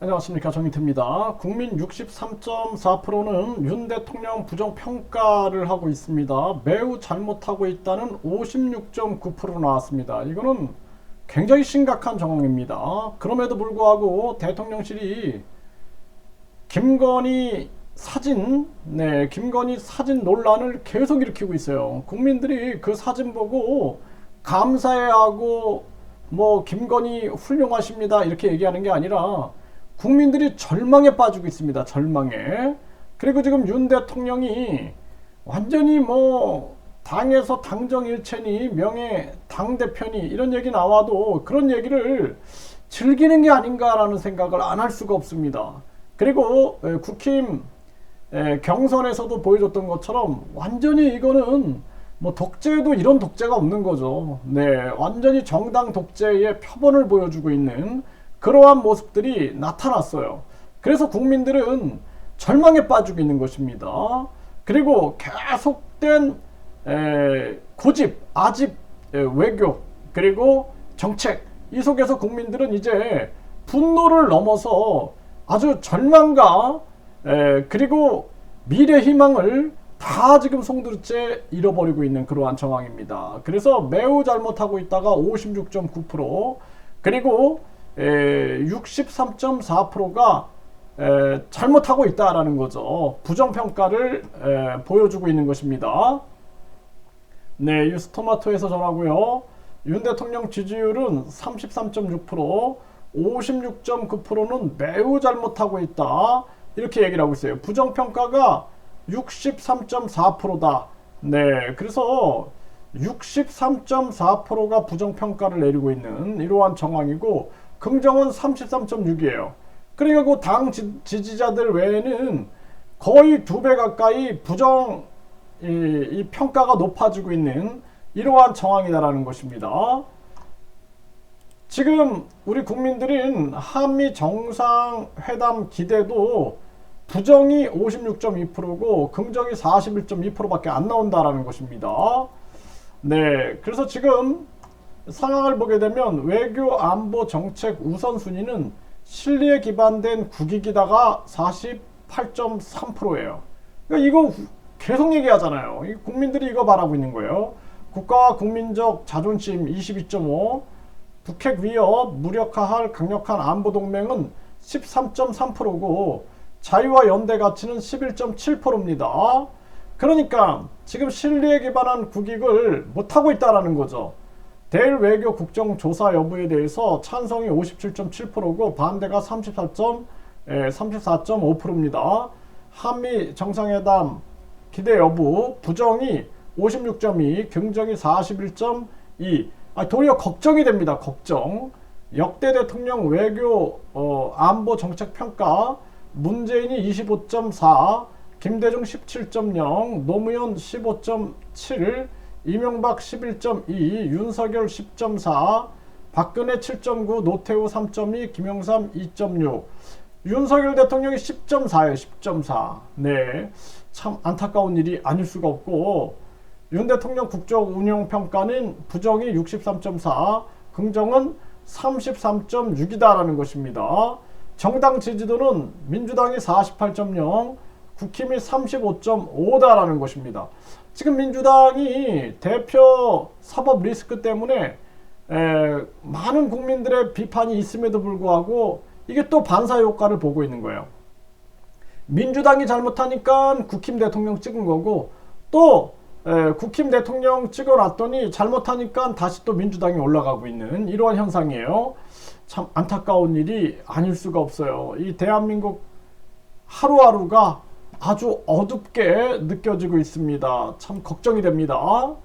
안녕하십니까 정인태입니다. 국민 63.4%는 윤 대통령 부정평가를 하고 있습니다. 매우 잘못하고 있다는 56.9% 나왔습니다. 이거는 굉장히 심각한 정황입니다. 그럼에도 불구하고 대통령실이 김건희 사진, 네, 김건희 사진 논란을 계속 일으키고 있어요. 국민들이 그 사진 보고 감사해하고 뭐 김건희 훌륭하십니다 이렇게 얘기하는 게 아니라 국민들이 절망에 빠지고 있습니다. 절망에. 그리고 지금 윤 대통령이 완전히 뭐 당에서 당정일체니 명예 당대표니 이런 얘기 나와도 그런 얘기를 즐기는 게 아닌가라는 생각을 안 할 수가 없습니다. 그리고 에, 국힘 에, 경선에서도 보여줬던 것처럼 완전히 이거는 뭐 독재도 이런 독재가 없는 거죠. 네, 완전히 정당 독재의 표본을 보여주고 있는 그러한 모습들이 나타났어요. 그래서 국민들은 절망에 빠지고 있는 것입니다. 그리고 계속된 에, 고집, 아집 에, 외교 그리고 정책 이 속에서 국민들은 이제 분노를 넘어서 아주 절망과 에, 그리고 미래 희망을 다 지금 송두리째 잃어버리고 있는 그러한 정황입니다. 그래서 매우 잘못하고 있다가 56.9% 그리고 63.4%가 잘못하고 있다라는 거죠. 부정평가를 에, 보여주고 있는 것입니다. 네, 뉴스토마토에서 전하고요. 윤 대통령 지지율은 33.6%, 56.9%는 매우 잘못하고 있다. 이렇게 얘기를 하고 있어요. 부정평가가 63.4%다. 네, 그래서 63.4%가 부정평가를 내리고 있는 이러한 정황이고 긍정은 33.6이에요. 그리고 당 지, 지자들 외에는 거의 두 배 가까이 부정 이, 이 평가가 높아지고 있는 이러한 정황이다라는 것입니다. 지금 우리 국민들은 한미 정상회담 기대도 부정이 56.2%고 긍정이 41.2%밖에 안 나온다라는 것입니다. 네, 그래서 지금 상황을 보게 되면 외교 안보 정책 우선순위는 실리에 기반된 국익이다가 48.3%예요. 그러니까 이거 계속 얘기하잖아요. 국민들이 이거 바라고 있는 거예요. 국가와 국민적 자존심 22.5, 북핵 위협 무력화할 강력한 안보 동맹은 13.3%고 자유와 연대 가치는 11.7%입니다. 그러니까 지금 실리에 기반한 국익을 못하고 있다라는 거죠. 대일 외교 국정 조사 여부에 대해서 찬성이 57.7%고 반대가 34. 34.5%입니다. 한미 정상회담 기대 여부 부정이 56.2, 긍정이 41.2. 아, 도리어 걱정이 됩니다. 걱정. 역대 대통령 외교 어, 안보 정책 평가 문재인이 25.4, 김대중 17.0, 노무현 15.7, 이명박 11.2, 윤석열 10.4, 박근혜 7.9, 노태우 3.2, 김영삼 2.6. 윤석열 대통령이 10.4예요. 10.4. 네. 참 안타까운 일이 아닐 수가 없고 윤 대통령 국정 운영 평가는 부정이 63.4, 긍정은 33.6이다라는 것입니다. 정당 지지도는 민주당이 48.0, 국힘이 35.5다라는 것입니다. 지금 민주당이 대표 사법 리스크 때문에 에, 많은 국민들의 비판이 있음에도 불구하고 이게 또 반사 효과를 보고 있는 거예요. 민주당이 잘못하니까 국힘 대통령 찍은 거고 또 에, 국힘 대통령 찍어놨더니 잘못하니까 다시 또 민주당이 올라가고 있는 이러한 현상이에요. 참 안타까운 일이 아닐 수가 없어요. 이 대한민국 하루하루가 아주 어둡게 느껴지고 있습니다. 참 걱정이 됩니다.